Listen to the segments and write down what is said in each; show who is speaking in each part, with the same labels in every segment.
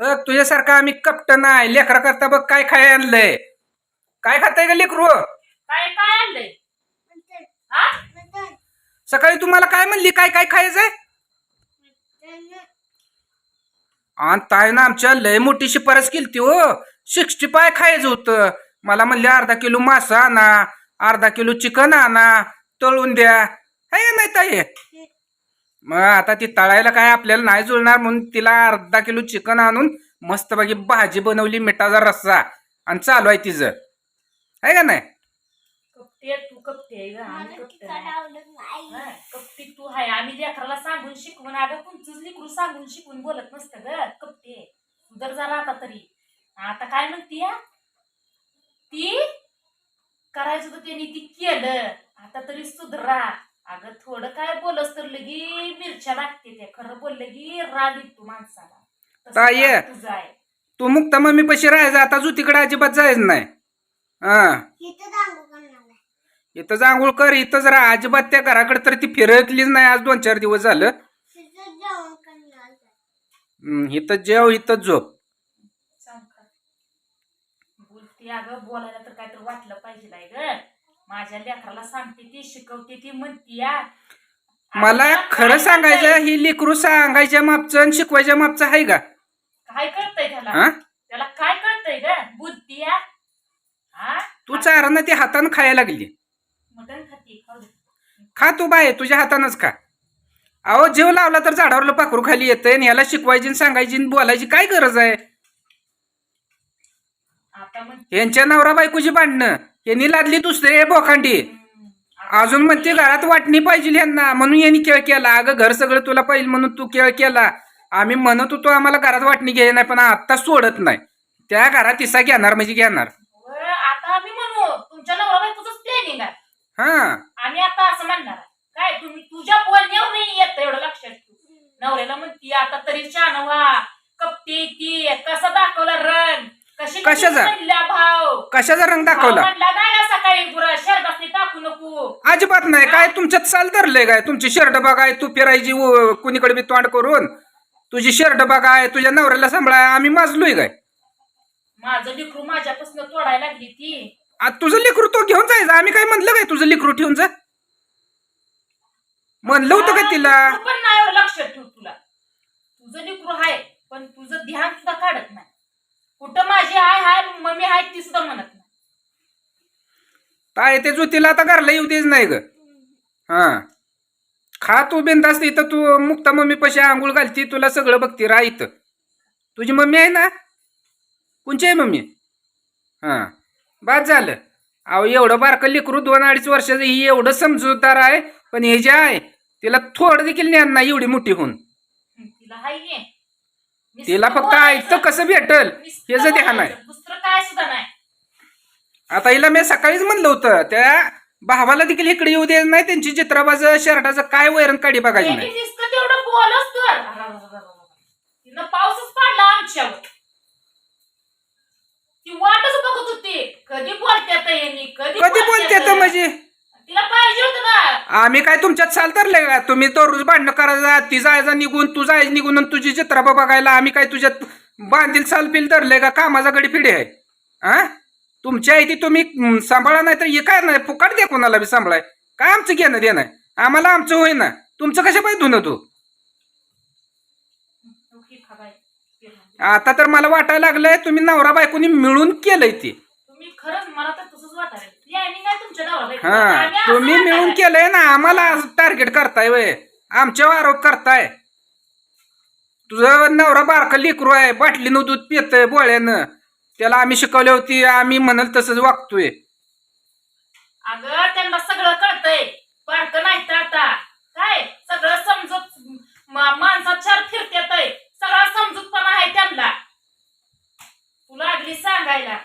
Speaker 1: बघ तुझ्यासारखा आम्ही कप्टन आहे लेकरा करता बघ काय खाय आणलंय. काय खाताय का लेकरू?
Speaker 2: काय काय आणलंय? हा?
Speaker 1: सकाळी तुम्हाला काय म्हणली? काय काय खायचंय? आणि ताई ना आमच्या लय मोठी शिफारस केली हो. सिक्स्टी पाय खायचं होतं. मला म्हणले अर्धा किलो मासा आणा. अर्धा किलो चिकन आणा. तळून द्या. है नाही ताई. मग आता ती तळायला काय आपल्याला नाही जुळणार म्हणून तिला अर्धा किलो चिकन आणून मस्तपैकी भाजी बनवली मिठाचा रस्सा. आणि चालू आहे तिचं. आहे का नाही?
Speaker 2: कपटी तू कपटी आहे गं, आम्ही कपटी नाही. हा, कपटी तू आहे. आम्ही लेकराला सांगून शिकवून अगं तुमचंच लेकरू सांगून शिकवून बोलत नसतं ग. कपटी. सुधर जरा आता तरी. आता काय म्हणती या? ती करायचं होतं त्यांनी ती केलं. आता तरी सुधरा. अगं थोडं काय बोलस तर लगी मिरच्या लागते त्या. खरं बोललं की राग येतो माणसाला.
Speaker 1: ताई.
Speaker 2: तुझं आहे.
Speaker 1: तू मुक्त मम्मी पशी राहायचं आता जुतीकडे अजिबात जायचं नाही. हा. इथं आंघोळ कर इथं जरा अजिबात त्या घराकडे तर ती फिरकलीच नाही. आज दोन चार दिवस झालं. हम्म, इथं जेव इथं झोप.
Speaker 2: सांग का? बोलते अगं बोलायला तर काय तर वाटलं पाहिजे नाही ग. माझ्या लेकराला सांगते ती शिकवते ती म्हणती या
Speaker 1: मला खरं सांगायचं? ही लेकरू सांगायच्या मापचं आणि शिकवायच्या मापचं आहे का?
Speaker 2: काय कळतंय त्याला?
Speaker 1: हा
Speaker 2: त्याला काय कळतंय ग? बुद्धी या हा
Speaker 1: तू चारानं ती हातानं खायला लागली.
Speaker 2: मटण खाती खाऊ दे.
Speaker 1: खा तू बाय तुझ्या हातानंच खा. अहो जीव लावला तर झाडावर पाखरू खाली येतंय आणि याला शिकवायची आणि सांगायची आणि बोलायची काय गरज आहे?
Speaker 2: आता
Speaker 1: यांच्या नवरा बायकोची भांडणं. यांनी लादली दुसरे बोखांडी. अजून म्हणते घरात वाटणी पाहिजे यांना म्हणून यांनी खेळ केला. अगं घर सगळं तुला पाहिजे म्हणून तू खेळ केला. आम्ही म्हणत होतो आम्हाला घरात वाटणी घ्याय नाही पण आता सोडत नाही. त्या घरात इसा घेणार म्हणजे घेणार.
Speaker 2: आता आम्ही म्हणू तुमच्या नवरा बायकोच प्लॅनिंग आहे.
Speaker 1: हा.
Speaker 2: आम्ही आता असं म्हणणार. काय तुम्ही तुझ्या बोलण्यावर नाही येत एवढं लक्षात ठेव. नवऱ्याला म्हणती आता तरी छान व्हा कपटी ती कसा दाखवला रंग कशी
Speaker 1: कशाचा?
Speaker 2: भाव
Speaker 1: कशाचा रंग दाखवला?
Speaker 2: म्हणला नाही ना सकाळी पुरा शरदासनी टाकू नको.
Speaker 1: अजिबात नाही. काय तुमच्यात चाल धरलंय काय? तुमची शर्ट बघाय तू फिरायची उ- कुणीकडे बी तोंड करून. तुझी शर्ट बघाय तुझ्या नवऱ्याला सांभाळाय आम्ही माजलोय काय?
Speaker 2: माझं लिकरू माझ्यापासून तोडायला लागली ती.
Speaker 1: आता तुझं लिकरू तो घेऊन जायचं. आम्ही काय म्हणलं काय तुझं लिकरू ठेवून जा? म्हणलं होतं का तिला?
Speaker 2: पण नाही लक्षात ठेव तुला. तुझं लिकरू आहे पण तुझं ध्यान सुद्धा काढत नाही. कुठं माझी आय हाय मम्मी हाय ती सुद्धा म्हणत नाही.
Speaker 1: ते ज्योतीला आता घरला येऊ देच नाही ग. हा. खा तू बिंदास्त इथं तू मुक्ता मम्मी पशी आंघोळ घालती तुला सगळं बघती राह इथं. तुझी मम्मी आहे ना? कोणची आहे मम्मी? हा. बाद झालं. अहो एवढं बारकं लेकरू दोन अडीच वर्षाचं ही एवढं समजूतदार आहे पण हे जे आहे तिला थोडं देखील ज्ञान नाही एवढी मोठी होऊन.
Speaker 2: तिला हाय
Speaker 1: तिला फक्त. ऐकतं कसं भेटल हे जर ध्यान आहे
Speaker 2: बोलायचं. दुसरं काय सुद्धा नाही.
Speaker 1: आता हिला मी सकाळीच म्हणलं होतं त्या भावाला देखील इकडे येऊ दे नाही त्यांची चित्राबाज शर्टाचं काय वैरण काढी बघायची नाही.
Speaker 2: नुसतं तेवढं बोलच तर. तिनं पाऊसच पाडला आमच्यावर. ती वाटच बघत होती. कधी बोलत्यात यांनी? कधी
Speaker 1: कधी बोलते म्हणजे? आम्ही काय तुमच्यात चाल तरले का? तुम्ही तो रोज भांडणं करायचा ती जायचा निघून तू जायचं निघून आणि तुझी चित्राबा बघायला आम्ही काय तुझ्यात बांधील चाल पिल धरले का? कामाचा गडी पिढी आहे. हा तुमच्या आहे ती तुम्ही सांभाळा नाही तर हे काय नाही फुकाट द्या कोणाला बी सांभाळाय. काय आमचं घेणं देणं? आम्हाला आमचं होय ना तुमचं कशा पाहिजे धुणं तू. आता तर मला वाटायला लागलंय तुम्ही नवरा बायकोनी मिळून केलंय ते.
Speaker 2: खरंच मला तर तसंच वाटायला
Speaker 1: हा तुम्ही मिळून केलंय ना आम्हाला टार्गेट करताय वय. आमच्यावर आरोप करताय. तुझं नवरा बारका लेकरू आहे बाटलीनं दूध पितय बोळ्यानं. त्याला आम्ही शिकवली होती आम्ही म्हणाल तसंच वागतोय.
Speaker 2: अगं त्यांना सगळं कळतंय. बारकं नाही तर आता काय? सगळं समजत माणसात चार सगळा समजूतपणा आहे त्यांना. तुला लागली सांगायला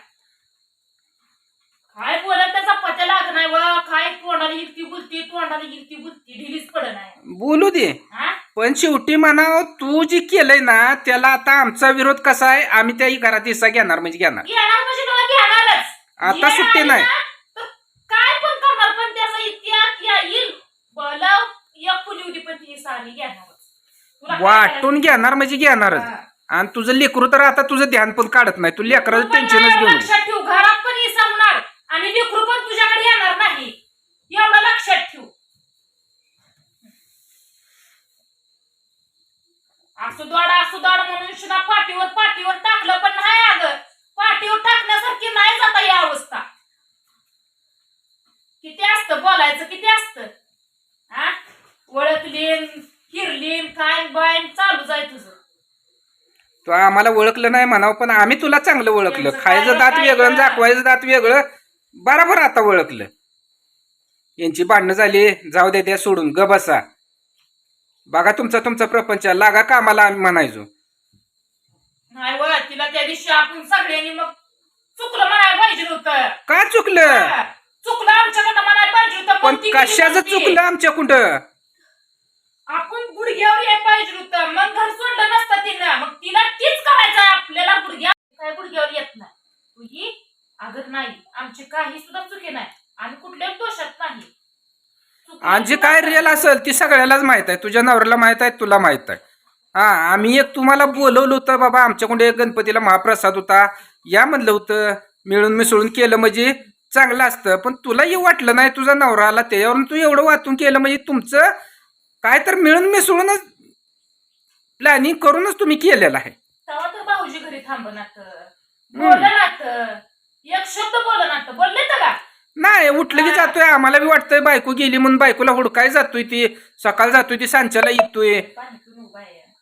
Speaker 2: काय बोलत त्याचा पत्या लाग नाही व काय तोंडाला इरती बुलती तोंडाला इरती बुलती ढिलीच पड नाही
Speaker 1: बोलू दे.
Speaker 2: हा?
Speaker 1: पण शेवटी म्हणाव तू जी केलंय ना त्याला आता आमचा विरोध कसा आहे आम्ही त्याही घरात हिस्सा घेणार म्हणजे घेणार.
Speaker 2: घेणार म्हणजे घेणारच.
Speaker 1: आता
Speaker 2: घेणार
Speaker 1: सुट्टी नाही.
Speaker 2: ना, तर काय पण करणार पण त्याचा इतिहास या येईल. बल एक फुली होती पण ती साली घेणारच. तुला काय
Speaker 1: वाटून घेणार म्हणजे घेणारच.
Speaker 2: हा.
Speaker 1: आणि तुझं लेकरू तर आता तुझं ध्यान पण काढत नाही. तू लेकराचं
Speaker 2: तू पण
Speaker 1: टेन्शनच घेऊन.
Speaker 2: लक्षात ठेव घरात पण सांगणार आणि लेकरू पण तुझ्याकडे येणार नाही एवढं लक्षात ठेव असू दोड असू दोड म्हणून शिना पाठीवर पाठीवर टाकलं पण नाही अगं. पाठीवर टाकण्यासारखी नाही जाता ही अवस्था. किती असतं बोलायचं किती असतं? हा ओळखलीन हिरलीन काय बायन चालू जाय तुझं.
Speaker 1: तू आम्हाला ओळखलं नाही म्हणावं पण आम्ही तुला चांगलं ओळखलं.
Speaker 2: यांचं
Speaker 1: खायचं
Speaker 2: काय
Speaker 1: दात
Speaker 2: काय
Speaker 1: वेगळं आणि? दाखवायचं दात वेगळं बराबर आता ओळखलं. यांची भांडणं झाली जाऊ दे सोडून ग बसा. बघा तुमचा तुमचा प्रपंच लागा कामाला आम्ही म्हणायचो.
Speaker 2: नाही व तिला त्या दिवशी आपण सगळ्यांनी मग चुकलं म्हणायला पाहिजे होतं.
Speaker 1: का चुकलं?
Speaker 2: चुकलं आमच्याकडनं म्हणायला पाहिजे होतं
Speaker 1: पण
Speaker 2: ती किती
Speaker 1: कशाचं? चुकलं आमच्या कुठं?
Speaker 2: आपण गुडघ्यावर यायला पाहिजे होतं मग घर सोडलं नसतं तिनं. मग तिला तीच करायचं आहे आपल्याला गुडघ्या काय गुडघ्यावर येत नाही. तू ही अगर नाही आमची काही सुद्धा चुकी नाही आम्ही कुठल्याच दोषात नाही. चुकलं
Speaker 1: आणि जे काय. रिअल असेल ती सगळ्यालाच माहीत आहे. तुझ्या नवऱ्याला माहीत आहे तुला माहीत आहे. हा आम्ही एक तुम्हाला बोलवलं होतं बाबा आमच्याकडे एक गणपतीला महाप्रसाद होता. या म्हणलं होतं मिळून मिसळून केलं म्हणजे चांगलं असतं. पण तुलाही वाटलं नाही तुझा नवरा आला त्याच्यावरून तू एवढं वाचून केलं म्हणजे तुमचं काय तर मिळून मिसळूनच प्लॅनिंग करूनच तुम्ही केलेलं आहे.
Speaker 2: तेव्हा तर भाऊजी घरी थांबनात बोलनात एक शब्द बोलनात बोलले तर का?
Speaker 1: नाही उठलं की जातोय. आम्हाला बी वाटतंय बायको गेली म्हणून बायकोला हुडकाय जातोय ती. सकाळ जातोय ती सांच्याला येतोय.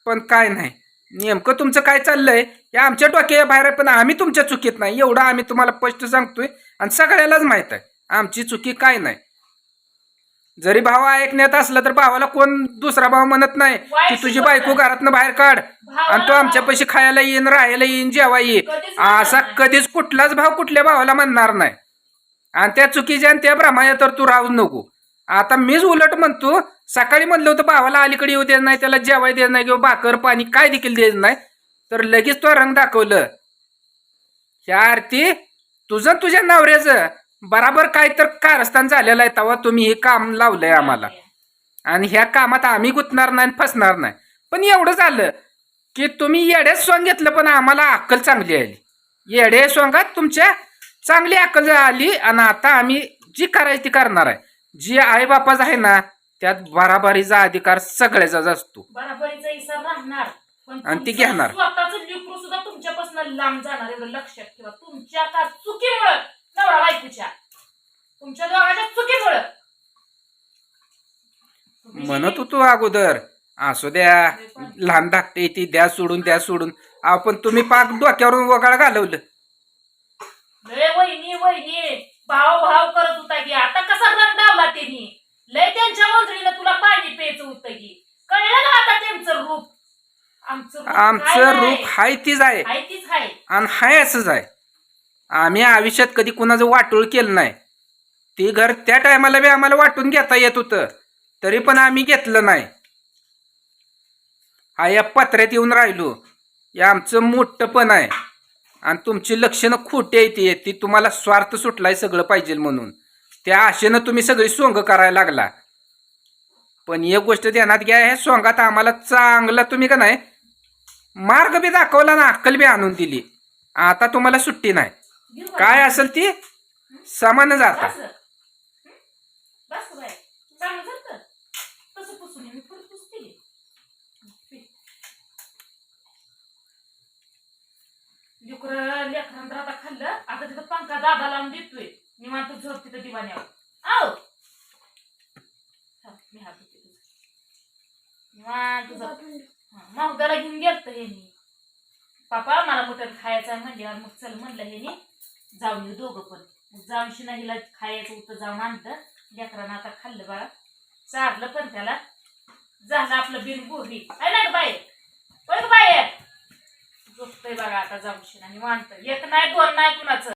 Speaker 2: पाणी
Speaker 1: काय नाही. नेमकं तुमचं काय चाललंय? हे आमच्या डोक्या बाहेर आहे पण आम्ही तुमच्या चुकीत नाही. एवढं आम्ही तुम्हाला स्पष्ट सांगतोय आणि सगळ्यालाच माहीत आहे. आमची चुकी काय नाही. जरी भाव ऐकण्यात असला तर भावाला कोण दुसरा भाव म्हणत नाही? की तुझी बायको घरातनं बाहेर काढ. आणि तो आमच्या पैसे खायला येईन राहायला येईन जेवा ये
Speaker 2: कधीच म्हणणार
Speaker 1: असा. कधीच कुठलाच भाव कुठल्या भावाला म्हणणार नाही. आणि त्या चुकीच्या आणि त्या भ्रमाया तर तू राहू नको. आता मीच उलट म्हणतो सकाळी म्हणलं होतं भावाला अलीकडे येऊ देत नाही त्याला जेवाय देत नाही किंवा भाकर पाणी काय देखील देत नाही. तर लगेच तो रंग दाखवलं. ह्या आरती तुझं तुझ्या नवऱ्याचं बराबर काय तर कारस्थान झालेलं आहे तेव्हा तुम्ही हे काम लावलंय आम्हाला. आणि ह्या कामात आम्ही गुंतणार नाही आणि फसणार नाही. पण एवढं झालं की तुम्ही येड्याच सॉंग घेतलं पण आम्हाला अक्कल चांगली आली. येड्या सॉंगात तुमच्या चांगली अक्कल आली आणि आता आम्ही जी करायची ती करणार आहे. जी आईबापाच आहे ना त्यात बराबरीचा अधिकार सगळ्याचाच असतो.
Speaker 2: बराबरीचा इसार राहणार. पण
Speaker 1: आणि ती
Speaker 2: तुमचं
Speaker 1: घेणार.
Speaker 2: स्वतःचं लेकरू सुद्धा तुमच्यापासून लांब जाणार एवढं लक्षात ठेवा. तुमच्या का चुकीमुळं? नवरा बायकोच्या. तुमच्या दोघांच्या चुकीमुळं. तुम्ही जी-
Speaker 1: म्हणत होतो अगोदर असू द्या लहान धाकटे ती द्या सोडून द्या सोडून. आपण तुम्ही पाक डोक्यावरून वगाळ घालवलं.
Speaker 2: लय वहिनी वहिनी भाव भाव करत होता की आता कसा रंग डावला त्यांनी लय त्यांच्या मंजरीनं तुला पाणी प्यायचं होतं की कळलं का आता त्यांचं रूप आमचं रूप.
Speaker 1: हाय तीच आहे. आणि हाय असंच आहे. आम्ही आयुष्यात कधी कुणाचं वाटोळ केलं नाही. ती घर त्या टायमाला बी आम्हाला वाटून घेता येत होतं. तरी पण आम्ही घेतलं नाही. हा या पत्र्यात येऊन राहिलो. हे आमचं मोठं पण आहे. आणि तुमची लक्षणं खोटी आहे ती. ती तुम्हाला स्वार्थ सुटलाय सगळं पाहिजे म्हणून. त्या आशेनं तुम्ही सगळी सोंग करायला लागला. पण एक गोष्ट ध्यानात घ्या ह्या सोंगात आम्हाला चांगला तुम्ही का नाही मार्ग बी दाखवला ना अक्कल बी आणून दिली. आता तुम्हाला सुट्टी नाही? काय असेल ती? समान जाता.
Speaker 2: आता खाल्लं. आता तिथं पंखा दादा लावून देतोय. निवांत झोप तिथं दिवाण्यावर. आव थांब, मी हात तुझा. हा, माहुदाला घेऊन गेलत यांनी पापा मला मटण खायचं आहे म्हणल्यावर मग चल म्हणलं ह्यानी जाऊन येऊ दोघं पण. मग जाऊन शिनाहीला खायचं होतं जाऊन आणतं लेकरानं आता खाल्लं बाळा. चारलं पण त्याला. झालं आपलं बिन गोरी आहे ना ग बाई? होय बाई? झोपतोय बघा आता जाऊन शिना निवांत. एक नाही दोन नाही कुणाचं.